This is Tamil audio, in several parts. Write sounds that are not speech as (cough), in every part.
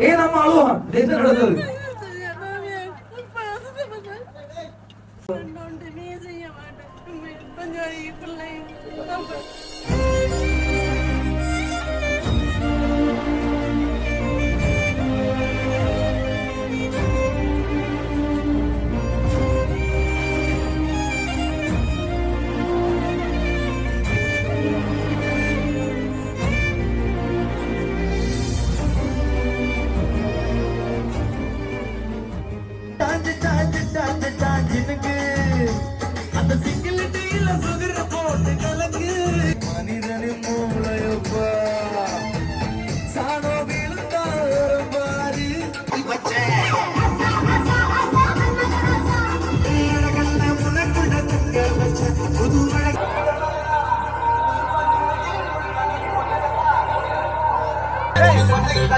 ஏன் அம்மா அழுவான் இது என்ன நடந்தது டாஞ்சு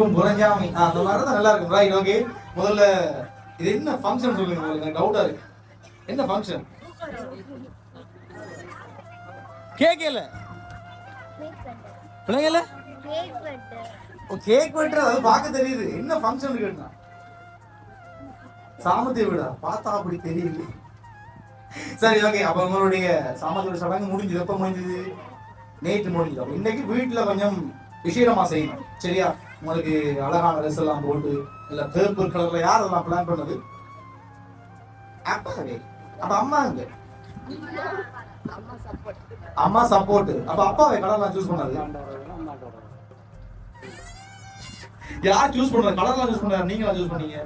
கும் புரஞ்சாமி அந்த மாதிரி தான் நல்லா இருக்கும். ரைட் ஓகே முதல்ல இது என்ன ஃபங்க்ஷன் சொல்லுங்க உங்களுக்கு? டவுட்டா இருக்கு. என்ன ஃபங்க்ஷன் கேக்கல. பிள்ளைங்கல? கேக் வெட்டு கேக் அது பார்க்க தெரியுது. என்ன ஃபங்க்ஷன் கேட்டா? சாமத்திய விட. பார்த்தா அப்படி தெரியுது. சரி ஓகே அப்ப உங்களுடைய சாமத்தியோட சடங்கு முடிஞ்சது. எப்ப முடிஞ்சது? நேற்று முடிஞ்சது. இன்னைக்கு வீட்டுல கொஞ்சம் விசேஷமா செய்யணும். சரியா? உங்களுக்கு அழகான ட்ரெஸ் எல்லாம் போட்டு இல்ல பேர்பர் கலர்ல யார் அதெல்லாம் பிளான் பண்ணது? அப்பாவே. அப்ப அம்மா அங்க அம்மா சப்போர்ட் அப்ப அப்பாவே கலர்லாம் சூஸ் பண்ணாரு? யார் சூஸ் பண்றது கலர்லாம் சூஸ் பண்ணாரு நீங்களா சூஸ் பண்ணீங்க?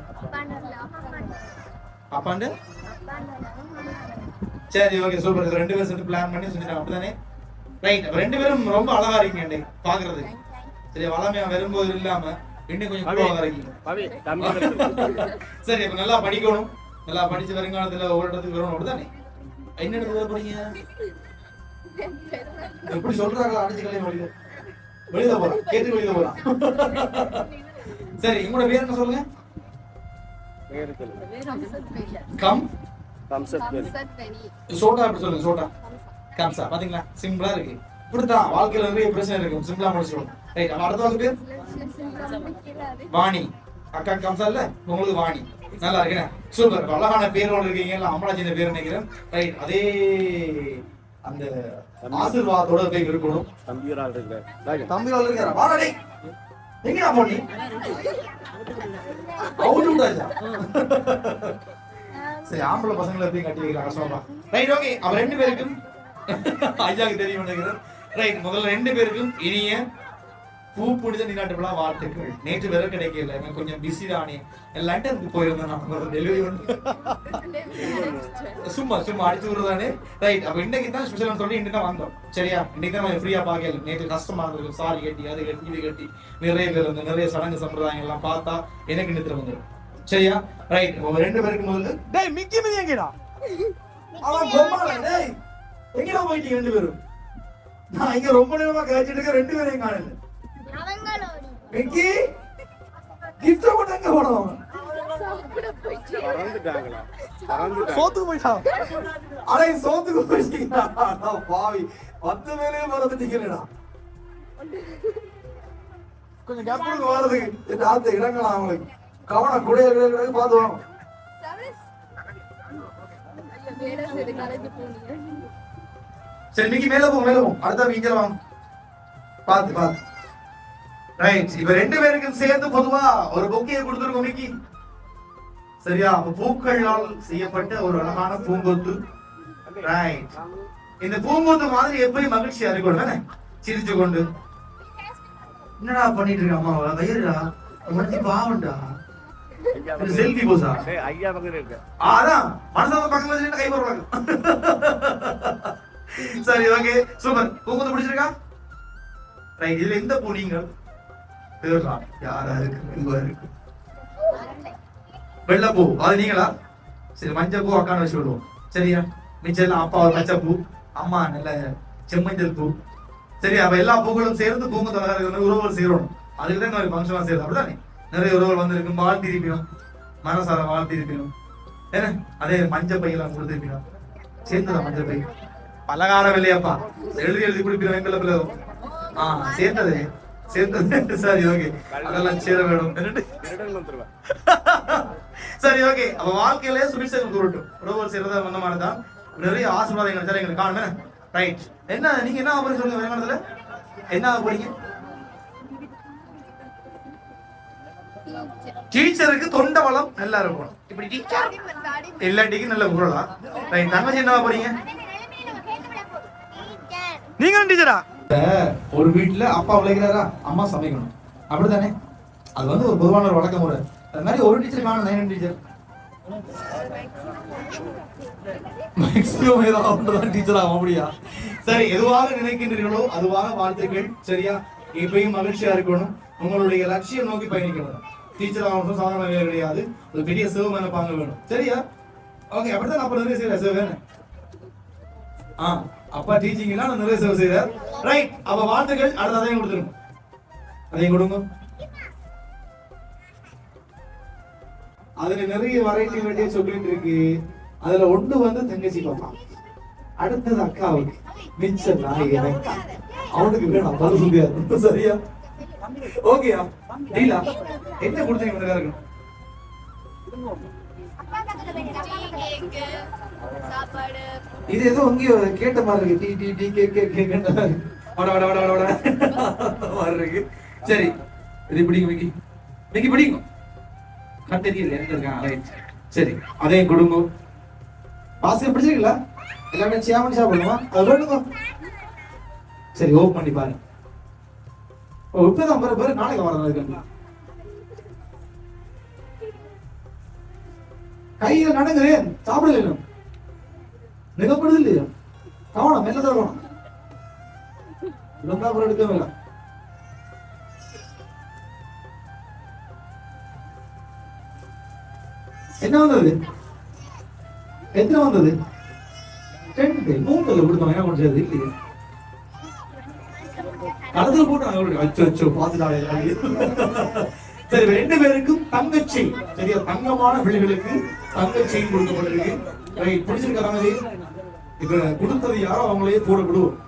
அப்பாண்டு? சரி ஓகே சூப்பர் ரெண்டு பேரும் சேர்ந்து பிளான் பண்ணி செஞ்சுட்டாங்க அப்படிதானே? ரைட் ரெண்டு பேரும் ரொம்ப அழகா இருக்கீங்க பாக்குறதுக்கு. சரி வளமையா வரும்போது இல்லாம இன்னும் கொஞ்சம் பவி தம்பி சரி இப்ப நல்லா படிக்கணும். நல்லா படிச்சு வருங்காலத்துல ஒரு இடத்துக்கு வரணும் அப்படிதானே என்ன வர போறீங்க? எப்படி சொல்றாங்களா அடிச்சு கல்யாணம் வெளியில. வெளியில போறான் கேட்டு வெளியில போறான் சரி உங்களோட பேர் என்ன சொல்லுங்க? கம். தம்ஸ் அப் பேர் சோட்டா எப்படி சொல்லுங்க சோட்டா? காம்சா பாத்தீங்களா? சிம்பிளா இருக்கு. இப்படித்தான் வாழ்க்கையில நிறைய பிரச்சனை இருக்கு. சிம்பிளா முடிச்சிடும் ரைட் அடுத்த பேர் வாணி. அக்கா காம்சா இல்ல? உங்களுக்கு வாணி. நல்லா இருக்கேன். சூப்பர். அழகான பேரோட இருக்கீங்க. அமலாஜி பேர் நினைக்கிறேன். ரைட் அதே அந்த ஆசீர்வாதத்தோட போய் இருக்கணும். தம்பி ஒரு ஆள் இருக்கிறார் தம்பி வாழ் இருக்காரா வாடா எங்கடா போனி அவுட் சரி ஆம்பளை பசங்களை எப்படி கட்டி வைக்கிறாங்க? சோபா ரைட் ஓகே அவ ரெண்டு பேருக்கும் ஐயாக்கு தெரியும் நினைக்கிறேன். ரைட் முதல்ல ரெண்டு பேருக்கும் இனிய பூ புனித நீராட்டு விழா வாழ்த்துக்கள். நேற்று வேற கிடைக்கல எனக்கு கொஞ்சம் பிஸி தானே லண்டனுக்கு போயிருந்தேன் நான். டெலிவரி வந்து. சும்மா சும்மா அடிச்சு விடுறதானே? ரைட் அப்ப இன்னைக்கு தான் ஸ்பெஷல் சொல்லி இன்னைக்கு தான் வந்தோம். சரியா? இன்னைக்கு தான் ஃப்ரீயா பார்க்கல. நேற்று கஷ்டமா இருந்தது சாரி கட்டி அது கட்டி இது கட்டி நிறைய பேர் வந்து நிறைய சடங்கு சம்பிரதாயம் எல்லாம் பார்த்தா எனக்கு நித்திர வந்துடும் சரியா? ரைட் ரெண்டு பேருக்கு முதல்ல. டேய் மிக்கி மிதி எங்கடா அவன் பொம்மால டேய். எங்கடா போயிட்டீங்க ரெண்டு பேரும்? நான் இங்க ரொம்ப நேரமா கழிச்சிட்டு இருக்க ரெண்டு பேரையும் காணல. மிக்கி கிஃப்ட் மட்டும் எங்க போனோம் சோத்துக்கு போயிட்டான் அடே சோத்துக்கு போயிட்டீங்களா? அட பாவி. பத்து மேலே மறந்துட்டீங்களா கொஞ்சம் கேப் கொடுங்க வரதுக்கு ராத்து இடங்கலாம் அவங்களுக்கு? கவனம் குடைய கிடைய பார்த்து வரும். சரி மிக்கி மேல போ மேல போ. அடுத்த இங்க வாங்க. பாத்து பாத்து ரைட் இப்ப ரெண்டு பேருக்கும் சேர்த்து பொதுவா ஒரு பொக்கையை கொடுத்துருக்கோம் மிக்கி. சரியா? அப்ப பூக்களால் செய்யப்பட்ட ஒரு அழகான பூங்கொத்து. ரைட் இந்த பூங்கொத்து மாதிரி எப்பயும் மகிழ்ச்சியா இருக்கும் தானே? சிரிச்சு கொண்டு. என்னடா பண்ணிட்டு இருக்க அம்மா? வயிறுடா மனசு பாவண்டா செல்ஃபி டேய், ஐயா பக்கம் இருக்க. அதான். மனசால பக்கத்துல கை போடுறாங்க (laughs) சரி ஓகே சூப்பர் பூங்கொத்து பிடிச்சிருக்கா? ரைட் இதுல எந்த பூ நீங்கள் தேடுறா யாரா இருக்கு? இங்க இருக்கு. வெள்ளை பூ அது நீங்களா? சரி மஞ்சள் பூ அக்கான்னு வச்சு விடுவோம் சரியா? மிச்சம் எல்லாம் அப்பா ஒரு பச்சை பூ அம்மா நல்ல செம்மஞ்சள் பூ. சரி அப்ப எல்லா பூக்களும் சேர்ந்து பூங்க தலைவர் உறவுகள் சேரணும். அதுக்கு தான் ஒரு ஃபங்க்ஷன்லாம் செய்யுது அப்படிதானே நிறைய உறவுகள் வந்திருக்கும். வாழ்த்தி இருப்பினும் மனசார வாழ்த்தி இருப்பினும் என்ன? அதே மஞ்சள் பையெல்லாம் கொடுத்துருப்பினும். சேர்ந்ததா மஞ்சள் பை பலகாரம் இல்லையாப்பா எழுதி எழுதி குடிப்பினோம் எங்களை பிள்ளை ஆ சேர்ந்தது சேர்ந்தது சரி ஓகே. அதெல்லாம் சேர வேணும். சரி ஓகே. அப்ப வாழ்க்கையில சுபிசேகம் கூறட்டும். உறவுகள் செய்யறதா வந்தமானதான் நிறைய ஆசீர்வாதம் கிடைச்சாலும் எங்களுக்கு காணுமே. ரைட் என்ன நீங்க என்ன ஆகுறீங்க சொல்லுங்க வருமானத்துல? என்ன ஆக போறீங்க? டீச்சருக்கு தொண்டை வளம் நல்லா இருக்கும் இப்படி டீச்சர் இல்லாட்டிக்கு நல்ல குரலா? ரைட் தங்கச்சி என்ன போறீங்க? நீங்க டீச்சரா? ஒரு வீட்டுல அப்பா உழைக்கிறாரா? அம்மா சமைக்கணும். அப்படித்தானே? அது வந்து ஒரு பொதுவான ஒரு வழக்க முறை அது மாதிரி ஒரு டீச்சர் காணும் நைன் டீச்சர். மேக்ஸிமம் ஏதாவது தான் டீச்சர் ஆகும் அப்படியா சரி எதுவாக நினைக்கின்றீர்களோ அதுவாக வாழ்த்துக்கள். சரியா? எப்பயும் மகிழ்ச்சியா இருக்கணும். உங்களுடைய லட்சியம் நோக்கி பயணிக்கணும். டீச்சர் ஆகணும் சாதாரண வேலை கிடையாது. ஒரு பெரிய சிவமான பாங்க வேணும். சரியா? ஓகே அப்படித்தான் அப்ப நிறைய செய்யற சிவன் ஆ. அப்பா டீச்சிங்லாம் நான் நிறைய சேவை செய்தார் ரைட் அப்ப வாழ்த்துக்கள் அடுத்து அதையும் கொடுத்துருங்க. அதையும் கொடுங்க. அதுல நிறைய வெரைட்டி வெரைட்டியா சொல்லிட்டு இருக்கு. அதுல ஒண்ணு வந்து தங்கச்சி பாப்பா. அடுத்தது அக்காவுக்கு. மிச்சம் நான் எனக்கு அவனுக்கு வேணும் பதில் சொல்லியாரு சரியா? ஓகேயா டீலா? என்ன கொடுத்தீங்க இந்த சாப்பாடு. இது ஏதோ அங்கேயோ கேட்ட மாதிரி இருக்கு. Tea tea tea cake cake cake vada vada vada வட வட. மாதிரி இருக்கு. சரி. இது பிடிங்க மிக்கி மிக்கி பிடிங்க. கண் தெரியல எங்க இருக்கான் சரி அதையும் கொடுங்க. பாஸ்கர் பிடிச்சிருக்கீங்களா? எல்லாமே சியாமணி சாப்பிடணுமா? அது வேணுங்க. சரி ஓப் பண்ணி பாருங்க ஓ இப்பதான் பாரு பாரு. நாளைக்கு வரதா இருக்கு. கையில நடங்குறேன். சாப்பிடலாம் மிகப்படுது இல்லையா கவனம் மெல்ல ഇതെന്താ இருந்தா அப்புறம் எடுக்கவே இல்லை என்ன வந்தது எத்தனை வந்தது ரெண்டு மூணுல கொடுத்தோம் என்ன பண்றது இல்லையா கடத்துல போட்டு நாங்க அச்சோ அச்சோ பாத்துட்டாங்க சரி ரெண்டு பேருக்கும் தங்கச்சி சரியா தங்கமான பிள்ளைகளுக்கு தங்கச்சி கொடுக்கப்பட்டிருக்கு ரைட் தங்கச்சி இப்ப கொடுத்தது யாரோ அவங்களே கூட விடுவோம்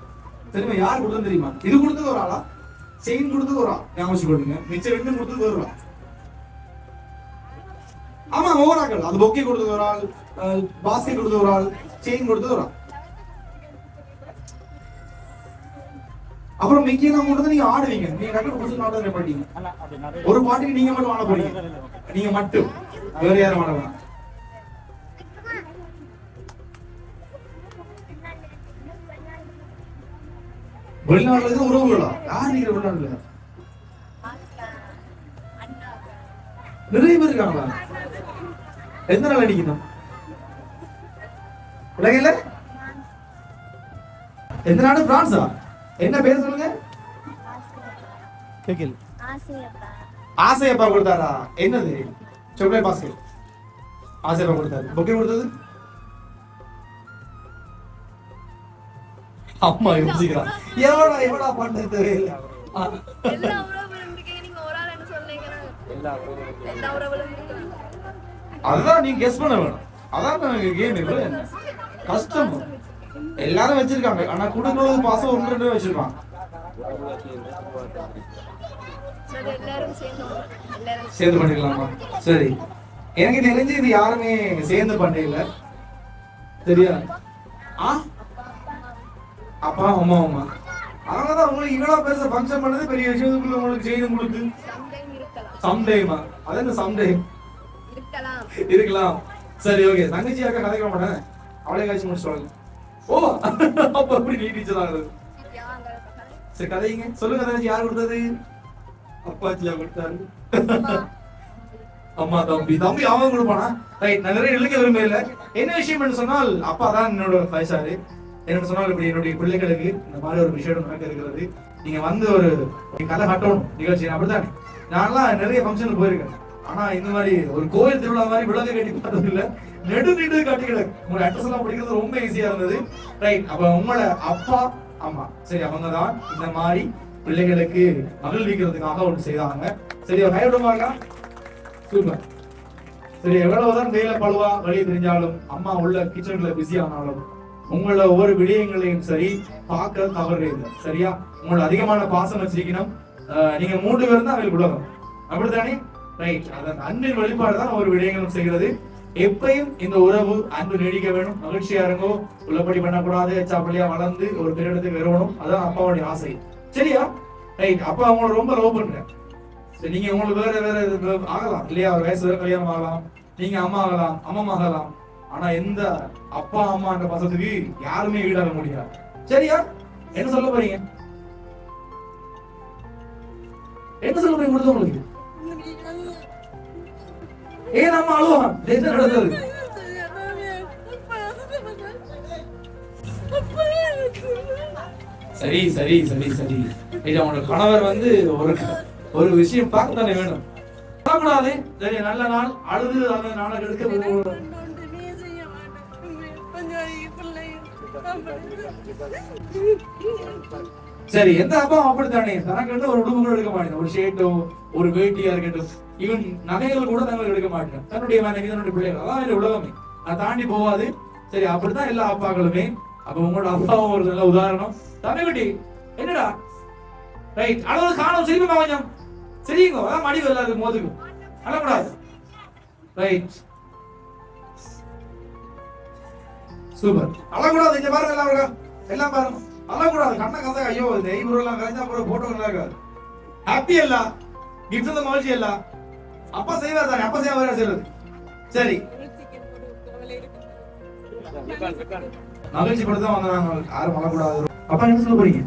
தெரியுமா? யார் கொடுத்தது தெரியுமா? இது கொடுத்தது ஒரு ஆளா? செயின் கொடுத்தது ஒரு ஆள். ஞாபகம் வச்சுக்கோங்க. மிச்சம் ரெண்டும் கொடுத்தது ஒரு ஆள். ஆமா ஒவ்வொரு ஆட்கள் அது பொக்கே கொடுத்தது ஒரு ஆள். பாஸ்கெட் கொடுத்தது ஒரு ஆள். செயின் கொடுத்தது ஒரு ஆள். அப்புறம் மிக்கி எல்லாம் கொண்டு வந்து நீங்க ஆடுவீங்க. நீங்க கரெக்டா புடிச்சு ஆடுறது பண்ணிட்டீங்க ஒரு பாட்டுக்கு நீங்க மட்டும் ஆட போறீங்க. நீங்க மட்டும். வேற யாரும் ஆட வேணாம். வெளிநாட்டுல இருந்து உறவுகளா? யார் நீங்க வெளிநாட்டுல? நிறைய பேர் இருக்காங்களா? எந்த நாள் அடிக்கணும்? உலகில எந்த நாடு? பிரான்ஸா? என்ன பேர் சொல்லுங்க? கேக்கல. ஆசையப்பா ஆசையப்பா கொடுத்தாரா? என்னது? சாக்லேட் பாஸ்கெட் ஆசையப்பா கொடுத்தாரு. பொக்கே கொடுத்தது? அம்மா யோசிக்கிறான் எவடா எவடா பண்ணது தெரியல. அதுதான் நீங்க கெஸ் பண்ண வேணும். அதான் கேம் இது கஷ்டம். எல்லாரும் வச்சிருக்காங்க. ஆனா குடும்பம் பாசம் ஒன்று ரெண்டு வச்சிருக்கான் சரி எல்லாரும் சேர்ந்து எல்லாரும் சேர்ந்து பண்ணிக்கலாமா? சரி. எனக்கு தெரிஞ்சு இது யாருமே சேர்ந்து பண்ணல சரியா? ஆ? அப்பா அம்மா அம்மா. அதனாலதான் உங்களுக்கு இவ்வளவு பெருசா ஃபங்க்ஷன் பண்ணது பெரிய விஷயத்துக்குள்ள உங்களுக்கு செய்து கொடுத்து. சம்டைம் அது என்ன சம்டைம் இருக்கலாம். சரி ஓகே தங்கச்சி அக்கா கதைக்க மாட்டேன். அவளே காய்ச்சி முடிச்சுவாங்க ஓ அப்ப எப்படி நீ டீச்சர் ஆகுது சரி கதைங்க சொல்லுங்க தங்கச்சி யார் கொடுத்தது? அப்பாச்சியா கொடுத்தாரு. அம்மா. தம்பி. தம்பி அவன் கொடுப்பானா? ரைட் நான் நிறைய இழுக்க விரும்பல என்ன விஷயம் சொன்னால் அப்பா தான் என்னோட வயசாரு என்னோட சொன்னால் இப்படி என்னுடைய பிள்ளைகளுக்கு இந்த மாதிரி ஒரு விஷயம் நடக்க இருக்கிறது. நீங்க வந்து ஒரு கதை கட்டணும் நிகழ்ச்சி. அப்படித்தானே. நான்லாம் நிறைய ஃபங்க்ஷனுக்கு போயிருக்கேன். ஆனா இந்த மாதிரி ஒரு கோயில் திருவிழா மாதிரி விளக்க கட்டி பார்த்தது இல்ல நெடு நெடு கட்டி கிடக்கு உங்களோட அட்ரஸ் எல்லாம் படிக்கிறது ரொம்ப ஈஸியா இருந்தது. ரைட் அப்ப உங்களோட அப்பா அம்மா சரி அவங்க தான் இந்த மாதிரி பிள்ளைகளுக்கு மகிழ்விக்கிறதுக்காக ஒன்று செய்தாங்க. சரி கைவிடுவாங்க சூப்பர். சரி எவ்வளவுதான் வேலை பழுவா வெளியே தெரிஞ்சாலும் அம்மா உள்ள கிச்சன்ல பிஸி ஆனாலும் உங்களோட ஒவ்வொரு விடயங்களையும் சரி பார்க்க தவறுறீங்க சரியா? உங்களோட அதிகமான பாசம் வச்சிருக்கணும். அஹ் நீங்க மூன்று பேர் தான் அவங்களுக்கு உலகம். அப்படித்தானே? ரைட் அதன் அன்பின் வெளிப்பாடு தான் ஒரு விடயங்களும் செய்கிறது. எப்பயும் இந்த உறவு அன்பு நீடிக்க வேணும். மகிழ்ச்சியா இருங்கோ. உள்ளபடி பண்ணக்கூடாது. சாப்பிள்ளையா வளர்ந்து ஒரு பெரியடத்துக்கு வருவணும் அதான் அப்பாவுடைய ஆசை. சரியா? ரைட் அப்பா அவங்கள ரொம்ப லவ் பண்றேன். சரி நீங்க உங்களுக்கு வேற வேற இது ஆகலாம். இல்லையா? ஒரு வயசு வேற கல்யாணம் ஆகலாம். நீங்க அம்மா ஆகலாம். அம்மா ஆகலாம். ஆனா எந்த அப்பா அம்மான்ற பசத்துக்கு யாருமே ஈடாக முடியாது. சரியா? என்ன சொல்ல போறீங்க? என்ன சொல்ல போறீங்க? உங்களுக்கு? ஏன் அம்மா அழுவான் என்ன நடந்தது? சரி சரி சரி சரி. இது அவனோட கணவர் வந்து ஒரு ஒரு விஷயம் பார்க்க தானே வேணும் சரி நல்ல நாள். அழுது அந்த நாளை எடுக்க சரி எந்த அப்பா அப்படித்தானே தனக்கு வந்து ஒரு உடம்பு கூட எடுக்க மாட்டேன் ஒரு ஷேட்டோ ஒரு வேட்டியா இருக்கட்டும். ஈவன் நகைகள் கூட தங்களுக்கு எடுக்க மாட்டேன் தன்னுடைய மனைவி தன்னுடைய பிள்ளைகள். அதான் உலகமே. அதை தாண்டி போகாது. சரி அப்படித்தான் எல்லா அப்பாக்களுமே. அப்ப உங்களோட அப்பாவும் ஒரு நல்ல உதாரணம். தமிழ்குட்டி என்னடா? ரைட் அளவு காணும் சிரிப்பு கொஞ்சம். சரிங்க அதான் மடி எல்லாருக்கும் மோதுக்கும். அழக்கூடாது. Right super. அழக்கூடாது இங்க பாருங்க எல்லாம் பாருங்க எல்லாம் பாருங்க. அழக்கூடாது. கண்ணை கசக ஐயோ இந்த ஐபுரம் எல்லாம் கரைஞ்சா அப்புறம் போட்டோ நல்லா இருக்காது. ஹாப்பி அல்ல. கிஃப்ட் அந்த மகிழ்ச்சி அல்ல. அப்பா செய்வார் தானே. அப்பா செய்வார் செய்வது சரி. மகிழ்ச்சி படுத்த வந்தாங்க யாரும் வரக்கூடாது அப்பா என்ன சொல்ல போறீங்க?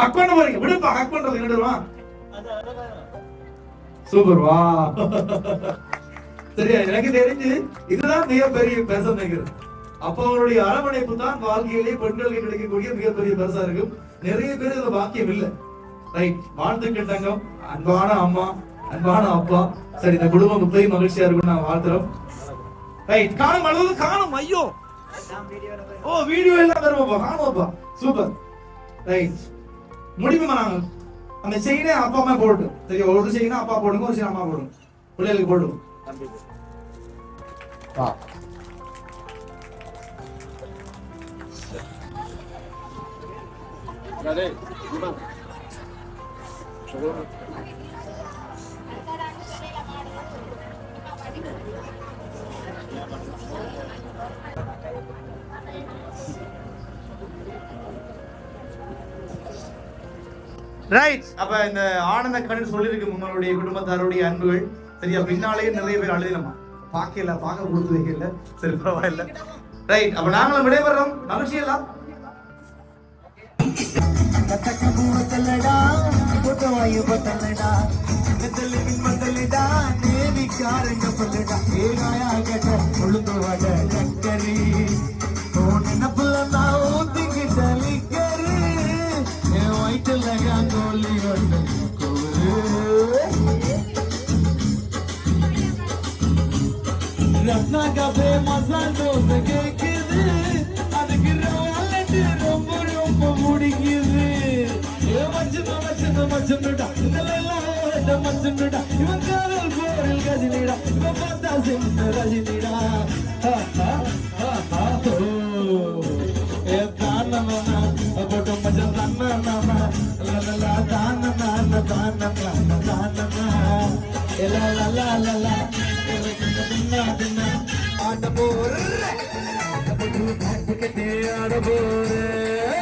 ஹக் பண்ண போறீங்க. விடுப்பா ஹக் பண்றது விடுவா சூப்பர். வா. சரியா எனக்கு தெரிஞ்சு இதுதான் மிகப்பெரிய பெருசம் நினைக்கிறது அப்ப அவங்களுடைய அரவணைப்பு தான் வாழ்க்கையிலே பெண்களுக்கு கிடைக்கக்கூடிய மிகப்பெரிய பெருசா இருக்கும். நிறைய பேர் இதுல பாக்கியம் இல்லை. ரைட் வாழ்த்துக்கள் தங்கம் அன்பான அம்மா அன்பான அப்பா. சரி இந்த குடும்பம் முப்பையும் மகிழ்ச்சியா இருக்கும் நான் வாழ்த்துறோம். ரைட் காணும் அளவு காணும் ஐயோ. ஓ வீடியோ எல்லாம் தருவோம்ப்பா காணும்ப்பா சூப்பர் ரைட் முடிவுமா நாங்கள் அந்த செயினே அப்பா அம்மா போடட்டும். சரி ஒரு செயினா அப்பா போடுங்க ஒரு செயின் அம்மா போடுங்க. பிள்ளைகளுக்கு போடுவோம். ரைட் அப்ப இந்த ஆனந்த கண்ணன் சொல்லியிருக்கு உங்களுடைய குடும்பத்தாருடைய அன்புகள். சரியா பின்னாலேயே நிறைய பேர் அழுதினமா பார்க்கல பார்க்க கொடுத்து வைக்கல. சரி பரவாயில்ல. ரைட் அப்ப நாங்களும் விடைபெறோம் மகிழ்ச்சி எல்லாம். கத்தக்க பூவத்தல்லடா பொட்டவாயு பத்தல்லடா உளுந்து வட சக்கரி. ரத்னா கபே மசால் தோசை கேக்குது அதுக்கு ரவாலட்டு ரொம்ப ரொம்ப முடிக்குது ஏ மச்சன மச்சன மச்சனுடா இதெல்லாம் மச்சனுடா இவன் காதல் போரில் கஜினிடா இவன் பார்த்தா சின்ன ரஜினிடா ஹா, ஹா, ஹா, ஹா, ஓ. ஏ தானனா போட்டு மச்சன் தானனா லலலா தானனா தானனா தானனா ஆட போற ஆட போற